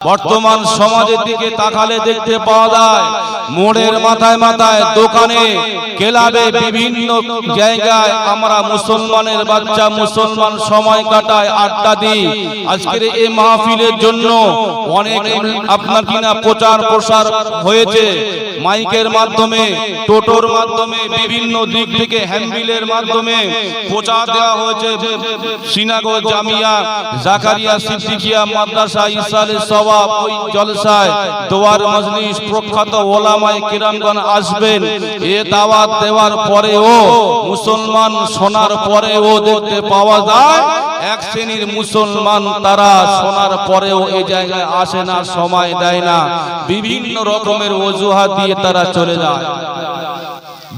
বর্তমান সমাজের দিকে তাকালে দেখতে পাওয়া যায়, মোড়ের মাথায় মাথায় দোকানে, ক্লাবে বিভিন্ন জায়গায় আমরা মুসলমানের বাচ্চা, মুসলমান সময় কাটায়, আড্ডা দিই। আজকের এই মাহফিলের জন্য অনেক আপনার কিনা প্রচার প্রসার হয়েছে। মাইকের মাধ্যমে, টোটোর মাধ্যমে, বিভিন্ন দিক থেকে হ্যান্ডবিলের মাধ্যমে প্রচার দেওয়া হয়েছে। সিনাগো জামিয়া, জাকারিয়া সিদ্দিকিয়া, মাদ্রাসা ইসালে সওয়াব ওই জলসায় দোয়ার মজলিস প্রখ্যাত ওলামায়ে কিরামগণ আসবেন। এ দাওয়াত দেওয়ার পরেও মুসলমান শোনার পরেও দেখতে পাওয়া যায়, এক শ্রেণির মুসলমান তারা শোনার পরেও এই জায়গায় আসে না, সময় দেয় না। বিভিন্ন রকমের অজুহাত দিয়ে তারা চলে যায়।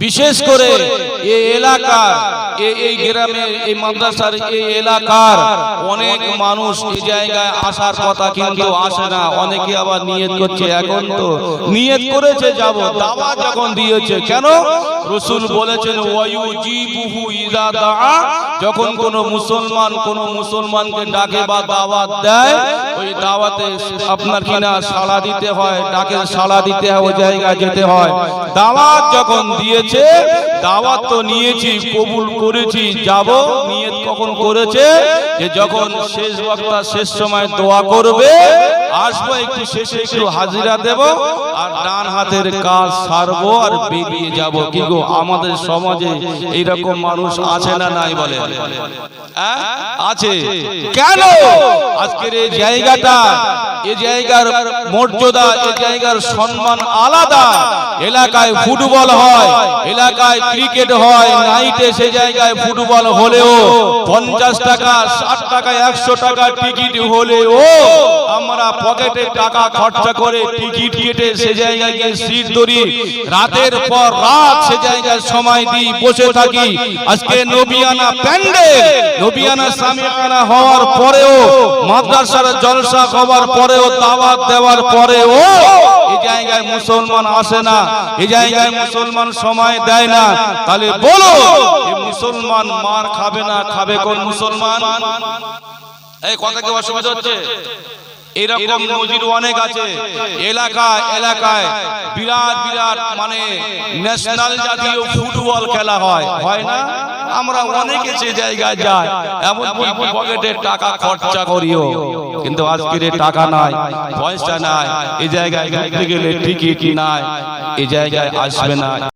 বিশেষ করে এ এলাকার এই গ্রামের, এই মাদ্রাসার, এই এলাকার অনেক মানুষ এই জায়গায় আসার কথা কিন্তু আসে না। অনেকে আবার নিয়ত করছে, এখন তো নিয়ত করেছে যাব দাওয়া যখন দিয়েছে, কেন? রসুল বলেছেন যখন কোন মুসলমান কোন মুসলমানকে ডাকে বা দাওয়াত দেয়, ওই দাওয়াতে আপনার কিনা সাড়া দিতে হয়, ডাকে সাড়া দিতে হয়, ওই জায়গায় যেতে হয়। দাওয়াত যখন দিয়েছে, দাওয়াত তো নিয়েছি, কবুল করেছি যাব নিয়ত কখন করেছে যে যখন শেষ বক্তা শেষ সময় দোয়া করবে আসব একটু শেষে একটু হাজিরা দেব আর ডান হাতের কাজ সারবো আর বেরিয়ে যাব। কি গো আমাদের সমাজে এইরকম মানুষ আছে না নাই বলে। হ্যাঁ? আছে। কেন? আজকের এই জায়গাটা এই জায়গার মর্যাদা এই জায়গার সম্মান আলাদা। এলাকায় ফুটবল হয় এলাকায় ক্রিকেট হয় নাইটে সে জায়গায় ফুটবল হলেও পঞ্চাশ টাকা ষাট টাকা একশো টাকা টিকিট হলেও আমরা পকেটে টাকা খরচা করে টিকিট কেটে সে জায়গায় গিয়ে সিট ধরি। রাতের পর রাত সে জায়গায় সময় দিই বসে থাকি। আজকে নবিয়ানা প্যান্ডেল। নবিয়ানা সামিয়ানা হওয়ার পরেও মাদ্রাসার জলসা হওয়ার পরেও দাওয়াত দেওয়ার পরেও এই জায়গায় মুসলমান আসে না, এই জায়গায় মুসলমান সময় দেয় না। তাহলে বলো মুসলমান মার খাবে না, খাবে কোন মুসলমান? এই কথা কি অসুবিধা হচ্ছে? এরকম নজির অনেক আছে। এলাকায় এলাকায় বিরাট বিরাট মানে ন্যাশনাল জাতীয় ফুটবল খেলা হয়। হয়। না? আমরা অনেকে সে জায়গায় যাই। এমন পকেটে টাকা খরচা করিও। কিন্তু আজকের টাকা নাই। পয়সা নাই। এই জায়গায় ঘুরতে গেলে টিকিট নাই। এই জায়গায় আসবে না।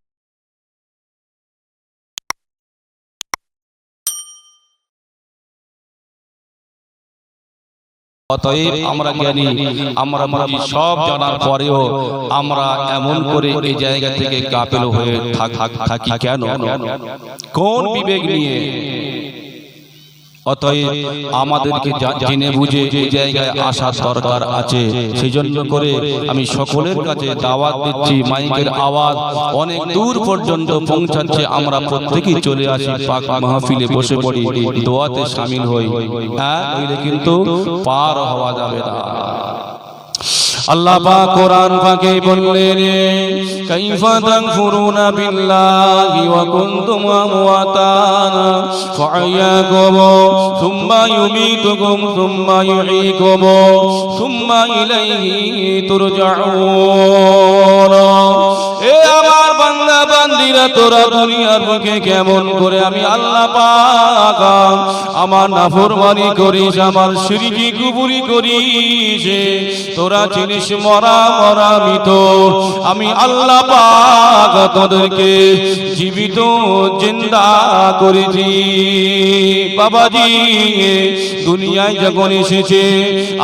অতএব আমরা জ্ঞানী আমরা আমরা সব জানার পরেও আমরা এমন করে এই জায়গা থেকে কাপেল হয়ে থাক- থাক- থাকি কেন? কোন? বিবেক নিয়ে? অতএব আমাদেরকে জেনে বুঝে এই জায়গায় আসার দরকার আছে। সেই জন্য করে আমি সকলের কাছে দাওয়াত দিচ্ছি, মাইকের আওয়াজ অনেক দূর পর্যন্ত পৌঁছাচ্ছে। আমরা প্রত্যেকেই চলে আসি পাক মাহফিলে বসে পড়ি, দোয়াতে সামিল হই। হ্যাঁ কিন্তু পার হওয়া যাবে না। আল্লাহ পাক কোরআন পাকে বললেন কাইফা তাকফুরুনা বিল্লাহি ওয়া কুনতুম আমওয়াতান ফায়াকুম সুম্মা ইউমীতুকুম সুম্মা ইউহয়িকুম সুম্মা ইলাইহি তুরজাউন. এ আমার বান্দা বান্দিরা, তোরা দুনিয়ার মুখে কেমন করে আমি আল্লাহ পাক আমার নাফরমানি করিস, আমার শিরকি কুবুরি করিস, তোরা চিনিস মরা মরা মৃত, আমি আল্লাহ পাক তোদেরকে জীবিত জিন্দা করেছি। বাবাজি, দুনিয়ায় যখন এসেছে,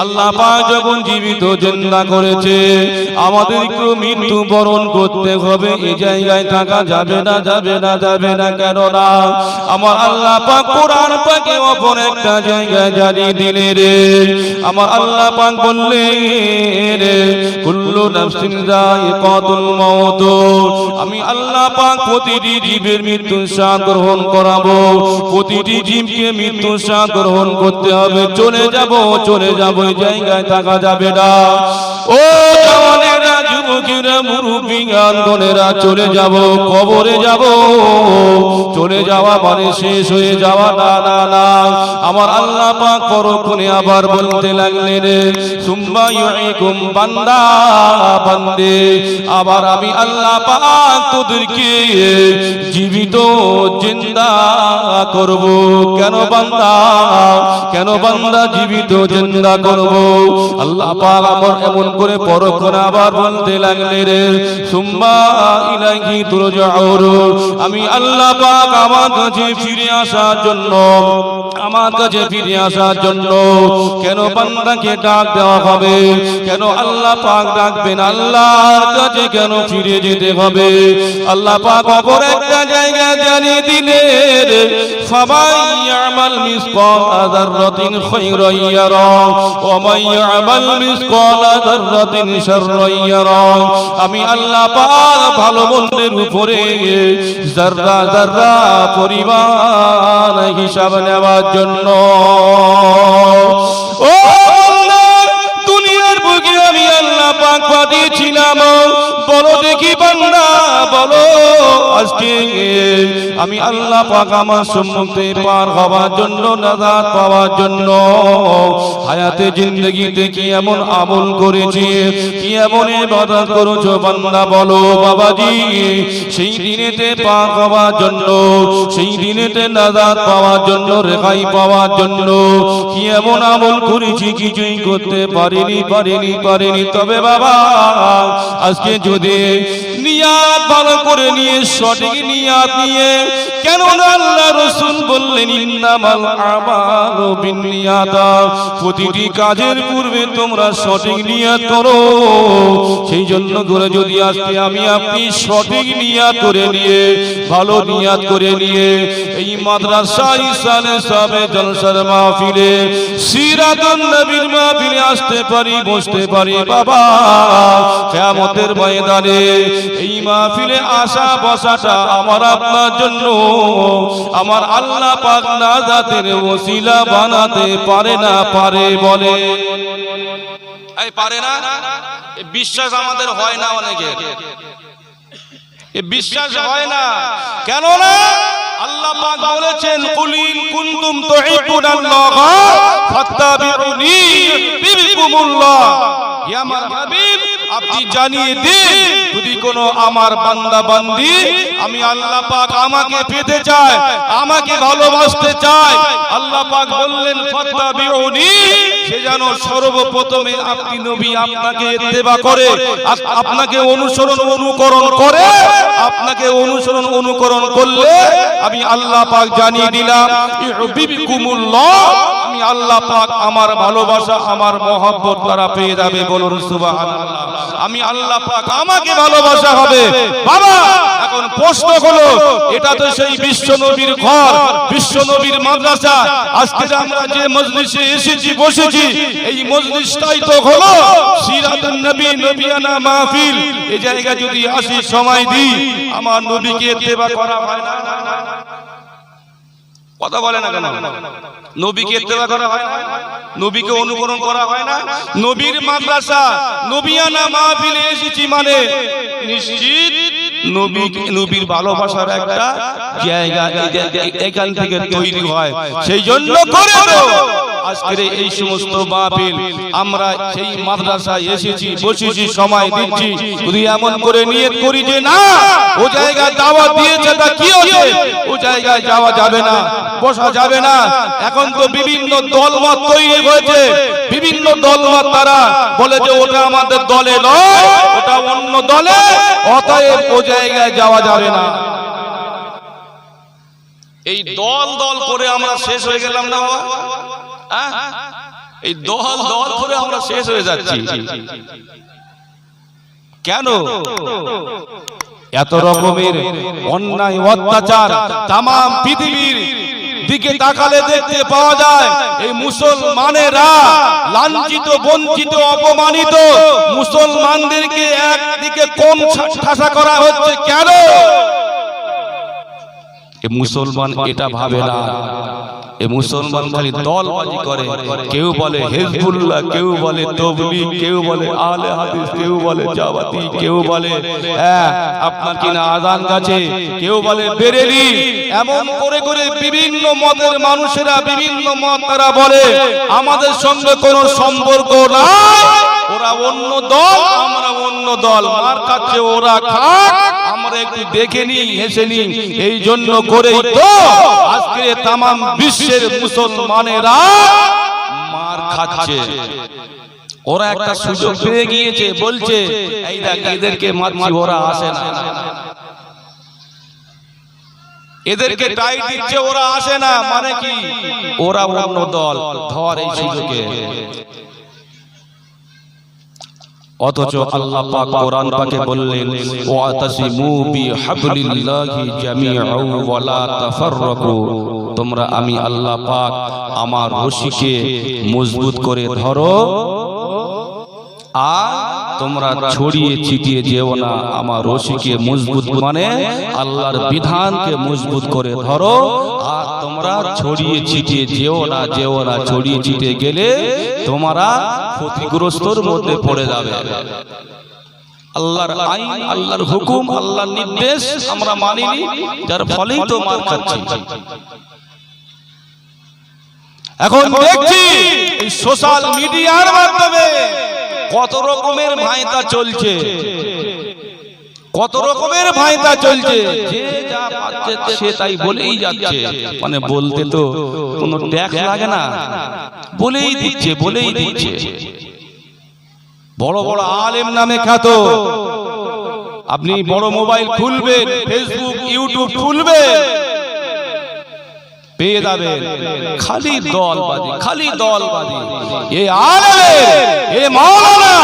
আল্লাহ পাক যখন জীবিত জিন্দা করেছে আমাদেরকে মৃত্যু বরণ করতে হবে এই জায়গায় থাকা যাবে না যাবে না যাবে না কেন না আমার আল্লাহ পাক কোরআন পাকে অপর একটা জায়গায় জানিয়ে দিলে রে। আমার আল্লাহ পাক বললে রে, কুল্লু নাফসিন যায়িকাতুল মাউত, আমি আল্লাহ পাক প্রতিটি জীবের মৃত্যু স্বাদ গ্রহণ করাবো, প্রতিটি জীবকে মৃত্যু স্বাদ গ্রহণ করতে হবে। চলে যাব চলে যাব, এই জায়গায় থাকা যাবে না। ও জওয়ানেরা গানগণেরা চলে যাব, কবরে যাব। চলে যাওয়া মানে শেষ হয়ে যাওয়া, না না না। আমার আল্লাহ পাক পরক্ষণে আবার বলতে লাগলেন আবার আমি আল্লাহ পাক তোদেরকে জীবিত জিন্দা করব। কেন বান্দা? কেন বান্দা জীবিত জিন্দা করব? আল্লাহ পাক আমার এমন করে পরক্ষণে আবার বলতে লাগলে রে, সুম্মা ইলাইহি তুরজাউর। আমি আল্লাহ পাক আমার কাছে ফিরে আসার জন্য, আমার কাছে ফিরে আসার জন্য কেন বান্দাকে ডাক দেওয়া হবে? কেন আল্লাহ পাক ডাকবেন? আল্লাহর কাছে কেন ফিরে যেতে হবে? আল্লাহ পাক অপর একটা জায়গা জানিয়ে দিলেন সবাই আমাল মিসকাল যাররাতিন খায়রান ইয়ারা, ওয়া মান ইয়ামাল মিসকাল যাররাতিন শাররান ইয়ারা। আমি আল্লাহ পাক ভালো মন্দের উপরে যাররা যাররা পরিমাণ হিসাব নেওয়ার জন্য। আমি আল্লাহ পাক দিয়েছিলাম বলো দেখি বান্দা আমি আল্লাহ পাক আমার সম্মুখে পার হওয়ার জন্য, নাজাত পাওয়ার জন্য হায়াতে জিন্দগিতে কি এমন আমল করেছি, কি এমন ইবাদত করেছ বান্দা বলো বাবাজি। সেই দিনেতে পার হওয়ার জন্য, সেই দিনেতে নাজাত পাওয়ার জন্য রেখাই পাওয়ার জন্য কি এমন আমল করেছি কিছুই করতে পারিনি পারিনি পারিনি। তবে বাবা, আজকে যদি নিয়াত ভালো করে নিয়ে সঠিক নিয়াত নিয়ে কেন আল্লাহ রসুল বললেন প্রতিটি কাজের পূর্বে তোমরা সঠিক নিয়াত করো। সেই জন্য যদি আমি আপনি সঠিক নিয়াত করে নিয়ে, ভালো নিয়াত করে নিয়ে, এই মাদ্রাসা সবে জলসার মাহফিলে সিরাতুন নবীর মাহফিলে আসতে পারি, বসতে পারি, বাবা। কিয়ামতের ময়দানে এই মাহফিলে আসা বসাটা আমার আপনার জন্য আমার আল্লাহ পাক নাজাতের ওসিলা বানাতে পারে না, পারে বলে। পারে না? বিশ্বাস আমাদের হয় না অনেকে। বিশ্বাস হয় না। কেন না আল্লাহ পাক বলেছেন, কুলিন কুনতুম তুহিব্বুনাল্লাহ ফাত্তাবিউনি ইউহিব্বুকুমুল্লাহ হে আমার হাবিব আপনি জানিয়ে দিন, যদি কোনো আমার বান্দা বান্দি, আমি আল্লাহ পাক আমাকে পেতে চায়, আমাকে ভালোবাসতে চায়, আল্লাহ পাক বললেন ফাত্তাবিউনি সে যেন সর্বপ্রথমে আপনি নবী আপনাকে ইত্তেবা করে, আপ- আপনাকে অনুসরণ অনুকরণ করে, আপনাকে অনুসরণ অনুকরণ করলে, আমি আল্লাহ পাক জানিয়ে দিলাম, ইউহিব্বুকুমুল্লাহ আমি আল্লাহ পাক আমার ভালোবাসা, আমার মহব্বত দ্বারা পেয়ে যাবে বলুন সুবহানাল্লাহ। আমি আল্লাহ পাক আমাকে ভালোবাসা হবে। বাবা, এখন প্রশ্ন হলো, এটা তো সেই বিশ্ব নবীর ঘর, বিশ্ব নবীর মাদ্রাসা। আজকে আমরা যে মজলিসে এসেছি, বসেছি, এই মজলিসটাই তো হলো সিরাতুন নবী, নবিয়ানা মাহফিল। এই জায়গা যদি আসি, সময় দিই, আমার নবীকে ইত্তেবা করা হয় না কথা বলে না কেন? নবীকে ইত্তেবা করা হয় না? নবীকে অনুকরণ করা হয় না? নবীর মাদ্রাসা নবিয়ানা মাহফিলে এসেছি মানে নিশ্চিত নবী নবীর ভালোবাসার একটা জায়গা এখান থেকে তৈরি হয়। সেই জন্য করে আজকের এই সমস্ত মাহফিল আমরা সেই মাদ্রাসায় এসেছি বসেছি সময় দিচ্ছি। যদি এমন করে নিয়ত করি যে না ও জায়গায় দাওয়াত দিয়েছে তা কি হচ্ছে? ও জায়গায় যাওয়া যাবে না বসা যাবে না। এখন তো বিভিন্ন দলমত তৈরি হয়েছে। বিভিন্ন দলমত তারা বলে যে ওটা আমাদের দলে নয় ওটা অন্য দলে অতএব ও জায়গায় যাওয়া যাবে না। এই দল দল করে আমরা শেষ হয়ে গেলাম না বাবা? হ্যাঁ? এই দল দল করে আমরা শেষ হয়ে যাচ্ছি। কেন? এত রকমের অন্যায়, অত্যাচার তাম পৃথিবীর দিকে তাকালে দেখতে পাওয়া যায়, এই মুসলমানেরা লাঞ্ছিত, বঞ্চিত, অপমানিত মুসলমানদেরকে একদিকে কোন ঠাসা করা হচ্ছে কেন? মুসলমান এটা ভাবে না। এ মুসলমান খালি দলবাজি করে। কেউ বলে হেজবুল্লাহ কেউ বলে তবলি কেউ বলে আলে হাদিস কেউ বলে জাবাতি কেউ বলে হ্যাঁ আপনার কি না আজান কাছে কেউ বলে বেরেলি। এমন করে করে বিভিন্ন মতের মানুষেরা বিভিন্ন মত তারা বলে আমাদের সঙ্গে কোনো সম্পর্ক নাই। ওরা অন্য দল, আমরা অন্য দল। মার খাচ্ছে ওরা খাক, আমরা একটু দেখে নি, হেসে নি। এই জন্য করেই তো আজকে তাম বিশ্বের মুসলমানেরা মার খাচ্ছে। ওরা একটা সুযোগ পেয়ে গিয়েছে, বলছে, এই দেখ, এদেরকে মারছি, ওরা আসে না। এদেরকে টাই দিচ্ছে, ওরা আসে না মানে কি? ওরা অন্য দল। ধর এই সুযোগে। অথচ আল্লাহ পাক কোরআন পাকে বললেন ওয়াতাসিমু বিহাবলিল্লাহি জামিআউ ওয়া লা তাফাররাকু। তোমরা আমি আল্লাহ পাক আমার রশিকে মজবুত করে ধরো। আর তোমরা ছড়িয়ে ছিটিয়ে যেও না। আমার রশিকে মজবুত মানে আল্লাহর বিধানকে মজবুত করে ধরো। আর তোমরা ছড়িয়ে ছিটিয়ে যেও না যেও না। ছড়িয়ে ছিটিয়ে গেলে তোমরা ক্ষতিগ্রস্তর মধ্যে পড়ে যাবে। আল্লাহর আইন, আল্লাহর হুকুম, আল্লাহর নির্দেশ আমরা মানিনি, যার ফলেই তো মার খাচ্ছি। এখন দেখছি সোশ্যাল মিডিয়ার মাধ্যমে কত রকমের ভাইতা চলছে? কত রকমের ভাইতা চলছে? সে তাই বলেই যাচ্ছে। মানে বলতে তো কোনো ট্যাক্স লাগে না। বলেই দিচ্ছে বলেই দিচ্ছে। বড় বড় আলেম নামে খ্যাত। আপনি বড় মোবাইল খুলবেন ফেসবুক ইউটিউব খুলবেন। পেয়ে যাবে খালি দলবাজি খালি দলবাজি। এ আলে এ মাওলানা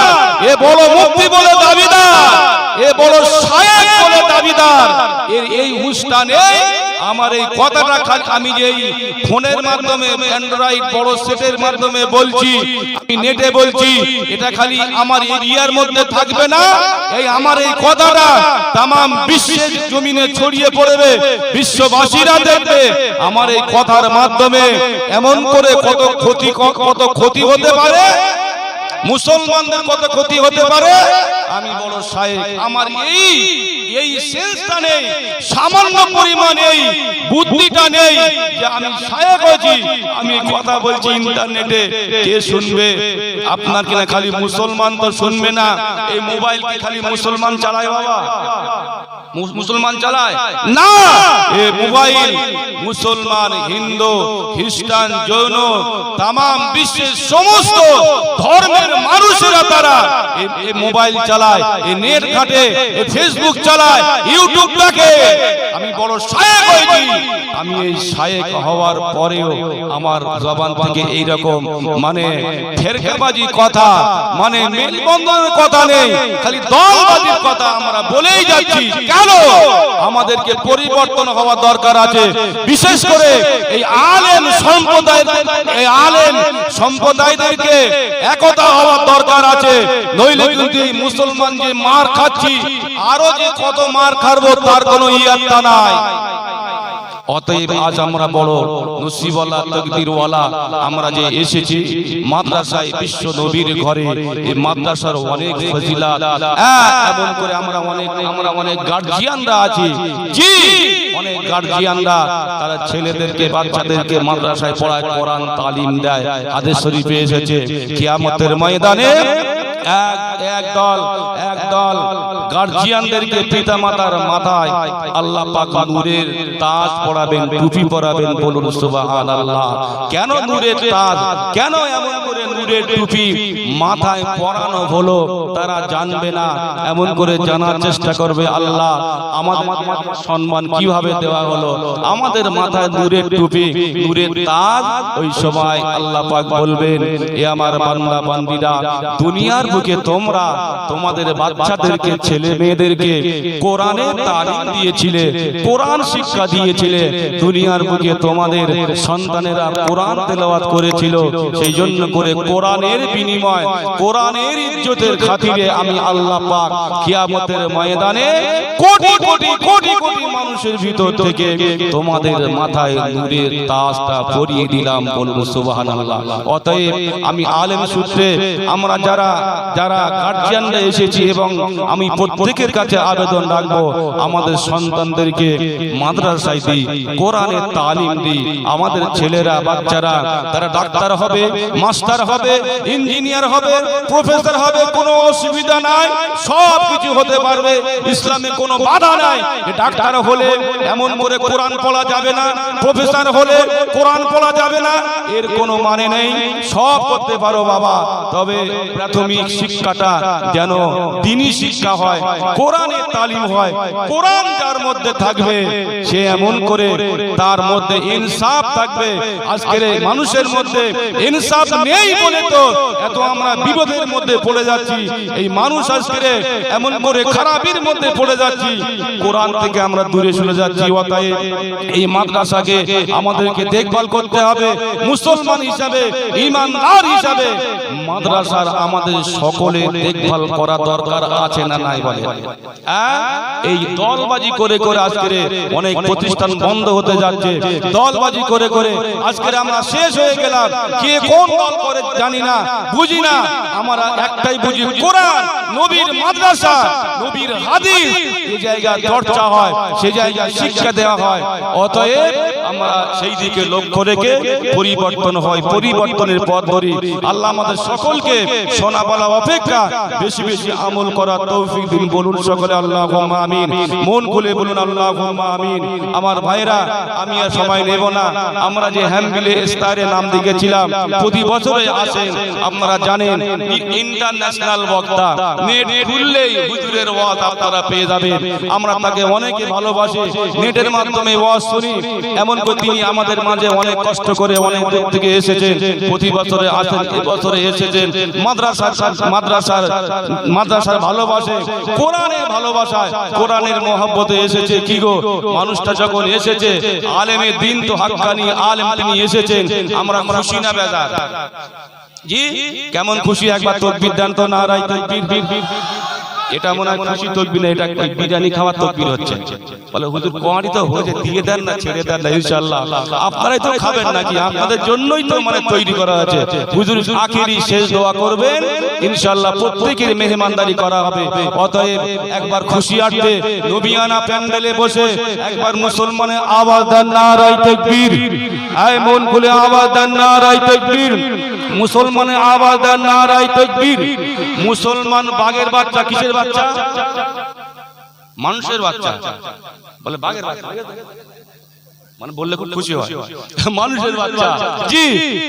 এ বড় মুক্তি বলে দাবিদার এ বড় শায়েক বলে দাবিদার এর এই অনুষ্ঠানে আমার এই কথাটা খালি আমি যে ফোনের মাধ্যমে অ্যান্ড্রয়েড বড় সেটের মাধ্যমে বলছি, আমি নেটে বলছি, এটা খালি আমার এরিয়ার মধ্যে থাকবে না। এই আমার এই কথাটা তামাম বিশ্বের জমিনে ছড়িয়ে পড়বে, বিশ্ববাসীরা দেখবে। আমার এই কথার মাধ্যমে এমন করে কত ক্ষতি কত ক্ষতি হতে পারে? মুসলমানদের কত ক্ষতি হতে পারে? আমি বড় সাহেব আমার এই এই সেন্সটা নেই সামান্য পরিমাণ এই বুদ্ধিটা নেই যে আমি সাহেব হয়েছি। আমি কথা বলছি ইন্টারনেটে কে শুনবে? আপনার কিনা খালি মুসলমান তো শুনবে না? এই মোবাইল কি খালি মুসলমান চালায় বাবা? মুসলমান চালায়? না! এ মোবাইল মুসলমান হিন্দু খ্রিস্টান জৈন তাম বিশ্বের সমস্ত ধর্মের মানুষেরা তারা এ- এ মোবাইল চালায় মানে ফেরকাবাজি কথা মানে মেলবন্ধনের কথা নেই, খালি দলবাজির কথা আমরা বলেই যাচ্ছি। কেন? আমাদেরকে পরিবর্তন হওয়া দরকার আছে। বিশেষ করে এই আলেম সম্প্রদায়, এই আলেম সম্প্রদায়দেরকে একতা হওয়ার দরকার আছে। নইলে কিন্তু এই মুসলমান যে মার খাচ্ছি আরও যে কত মার খাব তার কোনো ইয়াত্তা নাই। অতএব আজ আমরা বড় নসিবওয়ালা তকদিরওয়ালা আমরা যে এসেছি মাদ্রাসায় বিশ্ব নবীর ঘরে এই মাদ্রাসার অনেক ফজিলাত হ্যাঁ, এমন করে আমরা অনেক আমরা অনেক গার্জিয়ানরা আছি। জি অনেক গার্জিয়ানরা তারা ছেলেদেরকে বাচ্চাদেরকে মাদ্রাসায় পড়ায় কোরআন তালিম দেয় আদেশ শরীফে এসেছে কিয়ামতের ময়দানে এক মাথায় আল্লাহ পাক নূরের তাজ পরাবেন বলুন এমন করে মাথায় হলো? তারা জানবে না। এমন করে জানার চেষ্টা করবে আল্লাহ, আমাদের সম্মান কীভাবে দেওয়া হলো? আমাদের মাথায় নূরের টুপি, নূরের তাজ। ওই সময় আল্লাহ পাক বলবেন, এ আমার বান্দা, বান্দিরা, দুনিয়ার বুকে তোমরা তোমাদের বাচ্চাদেরকে ছেলে মেয়েদেরকে কোরআনের তালিম দিয়েছিলে কোরআন শিক্ষা দিয়েছিলে দুনিয়ার বুকে তোমাদের সন্তানেরা কোরআন তেলাওয়াত করেছিল সেই জন্য করে কোরআনের বিনিময় কোরআনের ইজ্জতের খাতিরে আমি আল্লাহ পাক কিয়ামতের ময়দানে কোটি কোটি কোটি কোটি মানুষের ভিতর থেকে তোমাদের মাথায় নূরের তাজটা পরিয়ে দিলাম বলব সুবহানাল্লাহ। অতএব আমি আলেম সূত্রে আমরা যারা যারা গার্জিয়ানরা এসেছি এবং আমি প্রত্যেকের কাছে আবেদন রাখব, আমাদের সন্তানদেরকে মাদ্রাসায় দিই কোরআনের তালিম দিই। আমাদের ছেলেরা, বাচ্চারা, তারা ডাক্তার হবে, মাস্টার হবে, ইঞ্জিনিয়ার হবে, প্রফেসর হবে, কোনো অসুবিধা নাই সব কিছু হতে পারবে। ইসলামে কোনো বাধা নাই। ডাক্তার হলে এমন করে কোরআন পড়া যাবে না, প্রফেসর হলে কোরআন পড়া যাবে না। এর কোনো মানে নেই। সব করতে পারো বাবা। তবে প্রাথমিক শিক্ষাটা যেন দিনই শিক্ষা হয়, কোরআনের তালিম হয়, কোরআন যার মধ্যে থাকবে, সে এমন করে তার মধ্যে ইনসাফ থাকবে। আজকের মানুষের মধ্যে ইনসাফ নেই বলে তো এত আমরা বিপদের মধ্যে পড়ে যাচ্ছি। এই মানুষ আজকের এমন করে খারাপের মধ্যে পড়ে যাচ্ছি। কোরআন থেকে আমরা দূরে সরে যাচ্ছি। অতএব এই মাদ্রাসাকে আমাদেরকে দেখভাল করতে হবে। মুসলমান হিসাবে, ইমানদার হিসাবে মাদ্রাসার আমাদের সকলে দেখভাল করা দরকার আছে না নাই বলে? এই দলবাজি করে করে আজকের অনেক প্রতিষ্ঠান বন্ধ হতে যাচ্ছে। দলবাজি করে করে আজকের আমরা শেষ হয়ে গেলাম। কে কোন দল করে জানি না, বুঝি না। আমরা একটাই বুঝি, কোরআন, নবীর মাদ্রাসা, নবীর হাদিস। এই জায়গায় চর্চা হয় সেই জায়গায় শিক্ষা দেওয়া হয়। অতএব আমরা সেই দিকে লক্ষ্য রেখে পরিবর্তন হয় পরিবর্তনের পথ ধরি। আল্লাহ আমাদের সকলকে শোনা বলা অপেক্ষা বেশি বেশি আমল করার তৌফিক দিন বলুন সকলে আল্লাহ আমিন। মন খুলে বলুন আল্লাহ আমিন। আমার ভাইরা আমি আর সময় নেব না। আমরা যে হ্যামবিলে ইস্তারে নাম দিয়েছিলাম প্রতি বছরে আসেন। আপনারা জানেন ইন্টারন্যাশনাল বক্তা। নেট খুললেই হুজুরের ওয়াজ আপনারা পেয়ে যাবেন। আমরা তাকে অনেকে ভালোবাসি। নেটের মাধ্যমে ওয়াজ শুনি এমন করে তিনি আমাদের মাঝে অনেক কষ্ট করে অনেক দূর থেকে এসেছেন। প্রতি বছরে আসেন এই বছরে এসেছেন। মাদ্রাসার মাদ্রাসার মাদ্রাসার ভালোবাসে, কোরআনের ভালোবাসায়, কোরআনের মহব্বতে এসেছে। কি গো? মানুষটা যখন এসেছে, আলেমের দিন তো হাক্কানি, আলেম তিনি এসেছেন। আমরা খুশি না বেজার? জি? কেমন খুশি? একবার তকবির দেন তো না রাই তকবির। বীর বীর এটা মনে হয় খুশি তকবির না, এটা ওই বিরিয়ানি খাওয়ার তকবির হচ্ছে? বলে হুজুর, কোয়ারি তো হয়েছে, দিয়ে দেন না, ছেড়ে দেন না, ইনশাআল্লাহ। আপনারাই তো খাবেন নাকি? আপনাদের জন্যই তো মানে তৈরি করা আছে হুজুর, আখেরি শেষ দোয়া করবেন, ইনশাআল্লাহ প্রত্যেকের মেহমানদারি করা হবে। অতএব একবার খুশি আটতে নবিয়ানা প্যান্ডেলে বসে একবার মুসলমানের আওয়াজ দেন নারাই তাকবীর। আয় মন খুলে আওয়াজ দেন নারাই তাকবীর। মুসলমানের আওয়াজ দেন নারাই তাকবীর। মুসলমান বাঘের বাচ্চা কিসের বাচ্চা? মানুষের বাচ্চা। বলে বাঘের বাচ্চা। মানে বললে খুব খুশি হয়। মানুষের বাচ্চা। জি।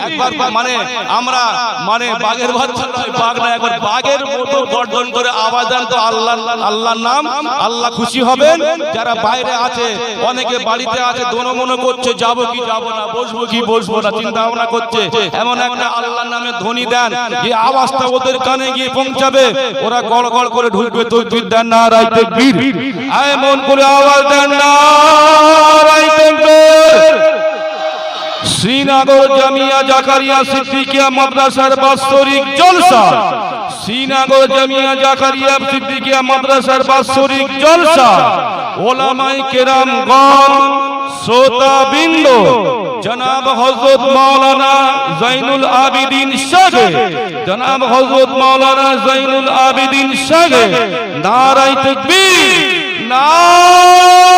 একবার মানে আমরা মানে বাঘের বাচ্চা বাঘ না একবার বাঘের মতো গর্জন করে আওয়াজ দেন তো আল্লাহ আল্লাহর নাম। আল্লাহ খুশি হবেন। যারা বাইরে আছে অনেকে বাড়িতে আছে দোনো মনে করছে যাব কি যাব না বসবো কি বসবো না চিন্তা ভাবনা করছে। এমন একটা আল্লাহর নামে ধ্বনি দেন যে আওয়াজটা ওদের কানে গিয়ে পৌঁছাবে। ওরা গড় গড় করে ঢুকবে তুই তুই দেন না রাই তাকবীর। আয় মন করে আওয়াজ দেন না রাই শ্রীনগর জামিয়া জাকারিয়া সিদ্দিকিয়া মাদ্রাসার বাৎসরিক জলসা। শ্রীনগর জামিয়া জাকারিয়া সিদ্দিকিয়া মাদ্রাসার বাৎসরিক জলসা। ওলামাই কেরাম গণ শ্রোতা বিন্দ, জনাব হযরত মাওলানা জাইনুল আবিদিন শাহে, জনাব হযরত মাওলানা জাইনুল আবিদিন শাহে, নারায়ে তাকবীর, নারায়ে